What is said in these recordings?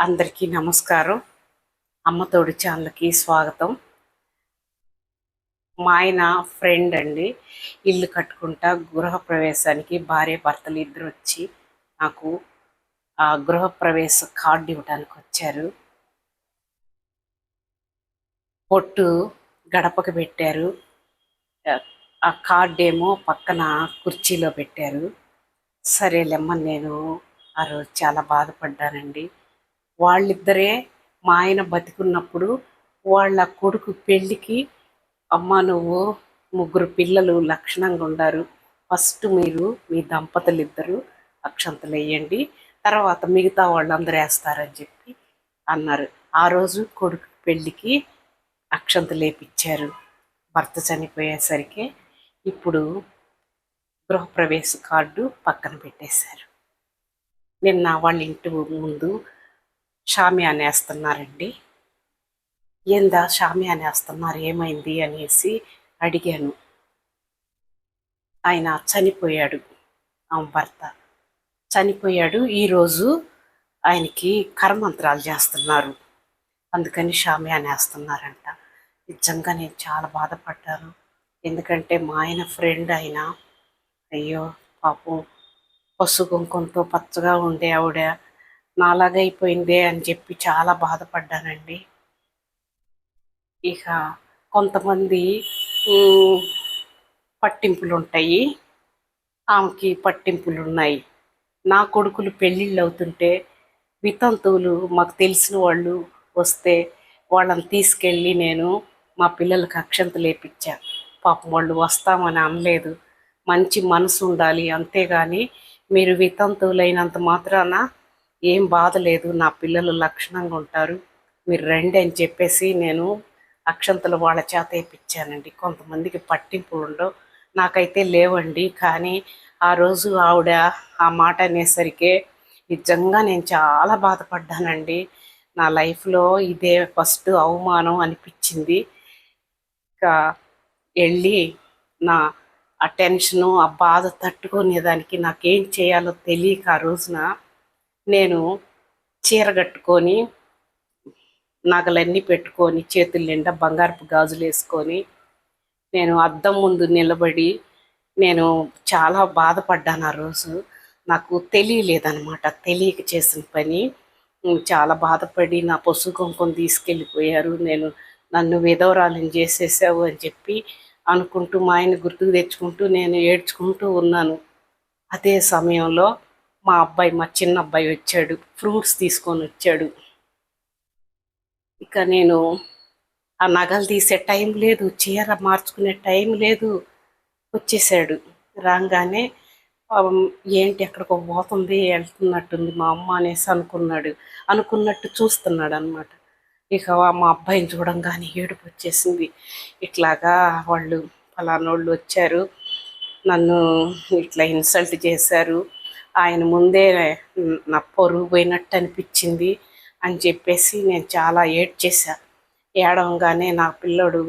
అందరికీ నమస్కారం. అమ్మతోడి ఛానల్కి స్వాగతం. మా ఆయన ఫ్రెండ్ అండి. ఇల్లు కట్టుకుంటా గృహప్రవేశానికి భార్య భర్తలు ఇద్దరు వచ్చి నాకు ఆ గృహప్రవేశ కార్డు ఇవ్వడానికి వచ్చారు. పొట్టు గడపకు పెట్టారు. ఆ కార్డు ఏమో పక్కన కుర్చీలో పెట్టారు. సరేలేమ్మ నేను ఆ రోజు చాలా బాధపడ్డానండి. వాళ్ళిద్దరే మా ఆయన బతికున్నప్పుడు వాళ్ళ కొడుకు పెళ్ళికి అమ్మ నువ్వు ముగ్గురు పిల్లలు లక్షణంగా ఉండారు. ఫస్ట్ మీరు మీ దంపతులు ఇద్దరు అక్షంతలు వేయండి తర్వాత మిగతా వాళ్ళందరూ వేస్తారని చెప్పి అన్నారు. ఆ రోజు కొడుకు పెళ్ళికి అక్షంతలు వేపించారు భర్త చనిపోయేసరికి ఇప్పుడు గృహప్రవేశ కార్డు పక్కన పెట్టేశారు. నిన్న వాళ్ళ ఇంటి ముందు షామియా నేస్తున్నారండి ఏందా షామియా నేస్తున్నారు ఏమైంది? అనేసి అడిగాను. ఆయన చనిపోయాడు. ఆమె భర్త చనిపోయాడు. ఈరోజు ఆయనకి కరమంత్రాలు చేస్తున్నారు. అందుకని షామియా నేస్తున్నారంట నిజంగా నేను చాలా బాధపడ్డాను. ఎందుకంటే మా ఆయన ఫ్రెండ్ అయినా అయ్యో పాపం పసుపు కుంకుమతో పచ్చగా ఉండే ఆవిడ నాలాగైపోయిందే అని చెప్పి చాలా బాధపడ్డానండి. ఇక కొంతమంది పట్టింపులు ఉంటాయి ఆమెకి పట్టింపులు ఉన్నాయి నా కొడుకులు పెళ్ళిళ్ళు అవుతుంటే వితంతువులు మాకు తెలిసిన వాళ్ళు వస్తే వాళ్ళని తీసుకెళ్ళి నేను మా పిల్లలకి అక్షంతలు లేపించా పాపం వాళ్ళు వస్తామని అనలేదు. మంచి మనసు ఉండాలి. అంతేగాని మీరు వితంతువులైనంత మాత్రాన ఏం బాధ లేదు నా పిల్లలు లక్షణంగా ఉంటారు మీరు రండి అని చెప్పేసి నేను అక్షంతలు వాళ్ళ చేత వేయించానండి కొంతమందికి పట్టింపులు ఉండవు నాకైతే లేవండి. కానీ ఆ రోజు ఆవిడ ఆ మాట అనేసరికి నిజంగా నేను చాలా బాధపడ్డానండి. నా లైఫ్లో ఇదే ఫస్ట్ అవమానం అనిపించింది. ఇంకా వెళ్ళి నా ఆ టెన్షను ఆ బాధ తట్టుకునేదానికి నాకేం చేయాలో తెలియక ఆ రోజున నేను చీర కట్టుకొని నగలన్నీ పెట్టుకొని చేతుల నిండా బంగారపు గాజులు వేసుకొని నేను అద్దం ముందు నిలబడి నేను చాలా బాధపడ్డాను ఆ రోజు. నాకు తెలియలేదనమాట తెలియక చేసిన పని. చాలా బాధపడి నా పశు కుంకుమ తీసుకెళ్ళిపోయారు. నేను నన్ను విధవరాలను చేసేసావు అని చెప్పి అనుకుంటూ మా ఆయన గుర్తుకు తెచ్చుకుంటూ నేను ఏడ్చుకుంటూ ఉన్నాను. అదే సమయంలో మా అబ్బాయి మా చిన్న అబ్బాయి వచ్చాడు. ఫ్రూట్స్ తీసుకొని వచ్చాడు. ఇక నేను ఆ నగలు తీసే టైం లేదు చీర మార్చుకునే టైం లేదు. వచ్చేసాడు. రాగానే ఏంటి ఎక్కడికో పోతుంది వెళ్తున్నట్టుంది మా అమ్మ అనేసి అనుకున్నాడు. అనుకున్నట్టు చూస్తున్నాడు అనమాట ఇక మా అబ్బాయిని చూడంగానే ఏడుపు వచ్చేసింది. ఇట్లాగా వాళ్ళు ఫలానోళ్ళు వచ్చారు. నన్ను ఇట్లా ఇన్సల్ట్ చేశారు. ఆయన ముందే నా పరుగు పోయినట్టు అనిపించింది అని చెప్పేసి నేను చాలా ఏడ్చేసా ఏడవగానే నా పిల్లోడు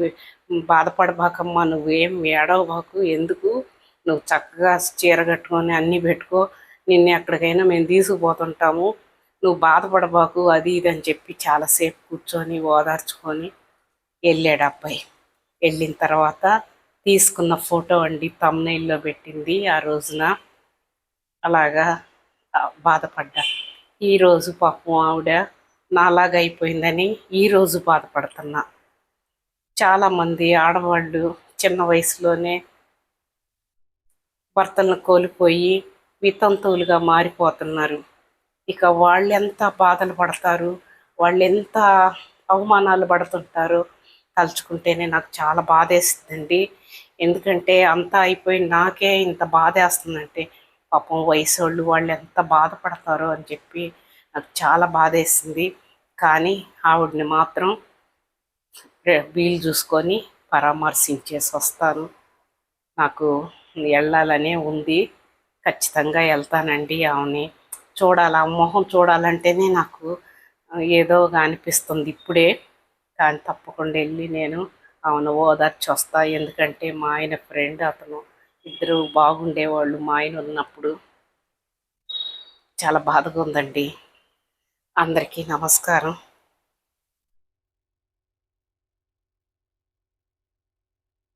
బాధపడబాకమ్మా నువ్వేం ఏడవబాకు ఎందుకు? నువ్వు చక్కగా చీర కట్టుకొని అన్నీ పెట్టుకో నిన్ను ఎక్కడికైనా మేము తీసుకుపోతుంటాము నువ్వు బాధపడబాకు అది ఇది అని చెప్పి చాలాసేపు కూర్చొని ఓదార్చుకొని వెళ్ళాడు అబ్బాయి. వెళ్ళిన తర్వాత తీసుకున్న ఫోటో అండి తమ్నైల్లో పెట్టింది ఆ రోజున. అలాగా బాధపడ్డా. ఈరోజు పాపం ఆవిడ నాలాగా అయిపోయిందని ఈరోజు బాధపడుతున్నా. చాలామంది ఆడవాళ్ళు చిన్న వయసులోనే భర్తలను కోల్పోయి వితంతువులుగా మారిపోతున్నారు. ఇక వాళ్ళు ఎంత బాధలు పడతారు వాళ్ళు ఎంత అవమానాలు పడుతుంటారో తలుచుకుంటేనే నాకు చాలా బాధ ఎందుకంటే అంతా అయిపోయి నాకే ఇంత బాధ వేస్తుందంటే పాపం వయసు వాళ్ళు వాళ్ళు ఎంత బాధపడతారో అని చెప్పి నాకు చాలా బాధేసింది. కానీ ఆవిడని మాత్రం వీలు చూసుకొని పరామర్శించేసి వస్తాను. నాకు వెళ్ళాలనే ఉంది. ఖచ్చితంగా వెళ్తానండి ఆమెని చూడాలి ఆ మొహం చూడాలంటేనే నాకు ఏదోగా అనిపిస్తుంది ఇప్పుడే. కానీ తప్పకుండా వెళ్ళి నేను ఆమెను ఓదార్చి వస్తా ఎందుకంటే మా ఆయన ఫ్రెండ్ అతను. ఇద్దరు బాగుండేవాళ్ళు మా ఆయన ఉన్నప్పుడు. చాలా బాధగా ఉందండి. అందరికీ నమస్కారం.